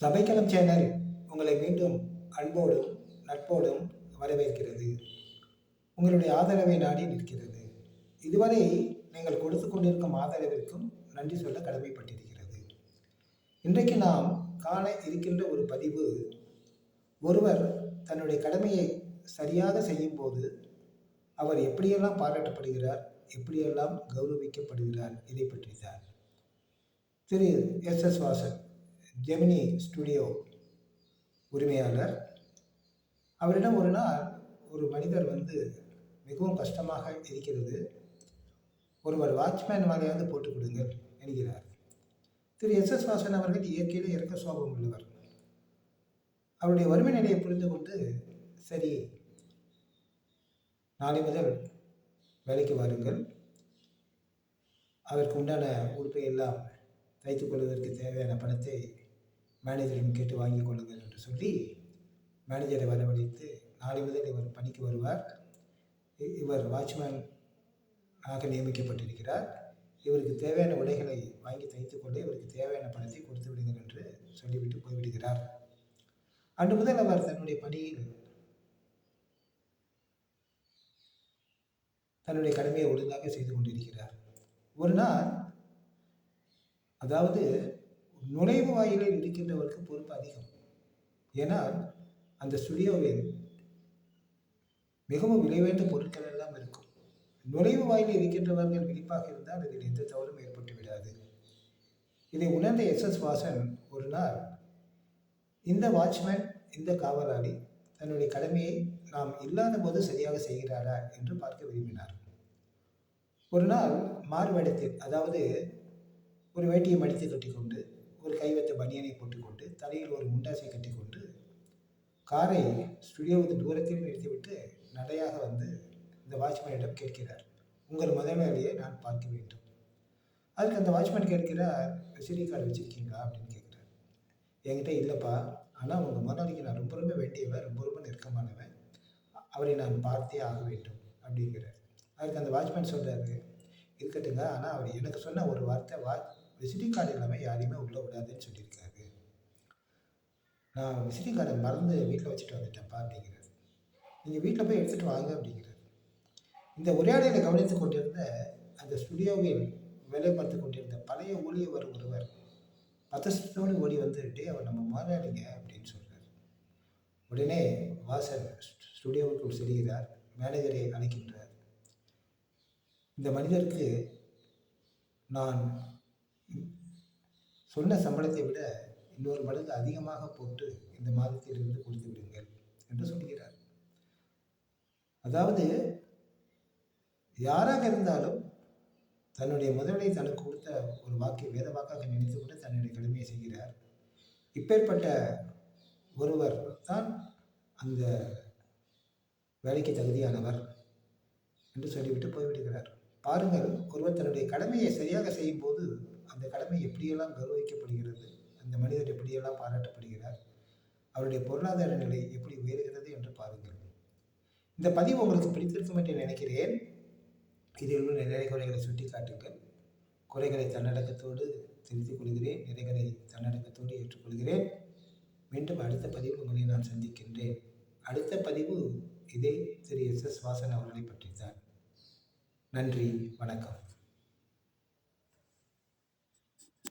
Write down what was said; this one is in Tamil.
சபைக்களம் சேனல் உங்களை மீண்டும் அன்போடும் நட்போடும் வரவேற்கிறது. உங்களுடைய ஆதரவை நாடி நிற்கிறது. இதுவரை நீங்கள் கொடுத்து கொண்டிருக்கும் ஆதரவிற்கும் நன்றி சொல்ல கடமைப்பட்டிருக்கிறது. இன்றைக்கு நாம் காண இருக்கின்ற ஒரு பதிவு ஒருவர் தன்னுடைய கடமையை சரியாக செய்யும்போது அவர் எப்படியெல்லாம் பாராட்டப்படுகிறார் எப்படியெல்லாம் கௌரவிக்கப்படுகிறார் இதை பற்றி தான் திரு S S Vasan Gemini studio உரிமையாளர். அவரிடம் ஒரு நாள் ஒரு மனிதர் வந்து மிகவும் கஷ்டமாக இருக்கிறது. ஒருவர் வாட்ச்மேன் மாதிரியாவது போட்டு கொடுங்க என்கிறார். திரு எஸ் எஸ் வாசன் அவர்கள் இயற்கையிலே இறக்க சுவாபம் உள்ளவர். அவருடைய வறுமை நிலையை புரிந்து கொண்டு சரி நாளை முதல் வேலைக்கு வாருங்கள். அதற்கு உண்டான உடுப்பை எல்லாம் தைத்துக் கொள்வதற்கு தேவையான பணத்தை மேனேஜரிடம் கேட்டு வாங்கிக் கொள்ளுங்கள் என்று சொல்லி மேனேஜரை வரவழைத்து நாளை முதல் இவர் பணிக்கு வருவார். இ- இவர் வாட்ச்மேன் ஆக நியமிக்கப்பட்டிருக்கிறார். இவருக்கு தேவையான உடைகளை வாங்கி தைத்துக்கொண்டு இவருக்கு தேவையான பணத்தை கொடுத்து விடுங்கள் என்று சொல்லிவிட்டு போய்விடுகிறார். அன்று முதல் அவர் தன்னுடைய பணியில் தன்னுடைய கடமையை ஒழுங்காக செய்து கொண்டிருக்கிறார். ஒரு நாள் அதாவது நுழைவு வாயிலில் இருக்கின்றவருக்கு பொறுப்பு அதிகம். ஏனால் அந்த ஸ்டுடியோவில் மிகவும் விலைவேண்ட பொருட்கள் எல்லாம் இருக்கும். நுழைவு வாயிலில் இருக்கின்றவர்கள் விழிப்பாக இருந்தால் இதில் எந்த தவறும் ஏற்பட்டு விடாது. இதை உணர்ந்த எஸ். எஸ். வாசன் ஒரு நாள் இந்த வாட்ச்மேன் இந்த காவலாளி தன்னுடைய கடமையை நாம் இல்லாத போது சரியாக செய்கிறாரா? என்று பார்க்க விரும்பினார். ஒரு நாள் மாறுவேடத்தில் அதாவது ஒரு வேட்டியை மடித்து கட்டிக்கொண்டு ஒரு கைவத்த பனியனை போட்டுக்கொண்டு தலையில் ஒரு முண்டாசை கட்டிக்கொண்டு காரை ஸ்டுடியோவுக்கு தூரத்தில் நிறுத்திவிட்டு நடையாக வந்து இந்த வாட்ச்மேனிடம் கேட்கிறார். உங்கள் முதலாளியை நான் பார்க்க வேண்டும். அதுக்கு அந்த வாட்ச்மேன் கேட்கிறார் விசிறி கார்டு வச்சுருக்கீங்களா? அப்படின்னு கேட்குறாரு. என்கிட்ட இல்லைப்பா. ஆனால் உங்கள் முதலாளிக்கு நான் ரொம்ப ரொம்ப வேண்டியவன் ரொம்ப ரொம்ப நெருக்கமானவன். அவரை நான் பார்த்தே ஆக வேண்டும். அப்படிங்கிறார். அதுக்கு அந்த வாட்ச்மேன் சொல்கிறாரு இருக்கட்டுங்க. ஆனால் அவர் எனக்கு சொன்ன ஒரு வார்த்தை வா விசிட்டிங் கார்டு இல்லாமல் யாரையுமே உள்ளே விடாதுன்னு சொல்லியிருக்காரு. நான் விசிட்டிங் கார்டை மறந்து வீட்டில் வச்சுட்டு வந்துட்டேன்ப்பா அப்படிங்கிறாரு. நீங்கள் வீட்டில் போய் எடுத்துகிட்டு வாங்க அப்படிங்கிறார். இந்த உரையாடலை கவனித்து கொண்டிருந்த அந்த ஸ்டுடியோவில் வேலை பார்த்து கொண்டிருந்த பழைய ஊழியவர் ஒருவர் பதசத்தோடு ஓடி வந்துட்டு அவர் நம்ம மாறாடுங்க அப்படின்னு சொல்கிறார் உடனே வாசர் ஸ்டுடியோவுக்குள் செல்கிறார் மேனேஜரை அழைக்கின்றார். இந்த மனிதருக்கு நான் சொன்ன சம்பளத்தை விட இன்னொரு மடங்கு அதிகமாக போட்டு இந்த மாதத்திலிருந்து கொடுத்து விடுங்கள் என்று சொல்கிறார். அதாவது யாராக இருந்தாலும் தன்னுடைய முதலை தனக்கு கொடுத்த ஒரு வாக்கை வேத வாக்காக நினைத்து கூட தன்னுடைய கடமையை செய்கிறார். இப்பேற்பட்ட ஒருவர் தான் அந்த வேலைக்கு தகுதியானவர் என்று சொல்லிவிட்டு போய்விடுகிறார். பாருங்கள் ஒருவர் தன்னுடைய கடமையை சரியாக செய்யும் போது அந்த கடமை எப்படியெல்லாம் கௌரவிக்கப்படுகிறது? அந்த மனிதர் எப்படியெல்லாம் பாராட்டப்படுகிறார்? அவருடைய பொருளாதார நிலை எப்படி உயர்கிறது என்று பாருங்கள். இந்த பதிவு உங்களுக்கு பிடித்திருக்கும் என்று நினைக்கிறேன். இதில் உள்ள நிறை குறைகளை சுட்டி காட்டுங்கள் குறைகளை தன்னடக்கத்தோடு திருத்திக் கொள்கிறேன். நிறைகளை தன்னடக்கத்தோடு ஏற்றுக்கொள்கிறேன். மீண்டும் அடுத்த பதிவு உங்களை நான் சந்திக்கின்றேன். அடுத்த பதிவு இதே திரு எஸ் எஸ் வாசன் அவர்களை பற்றித்தான். நன்றி. வணக்கம்.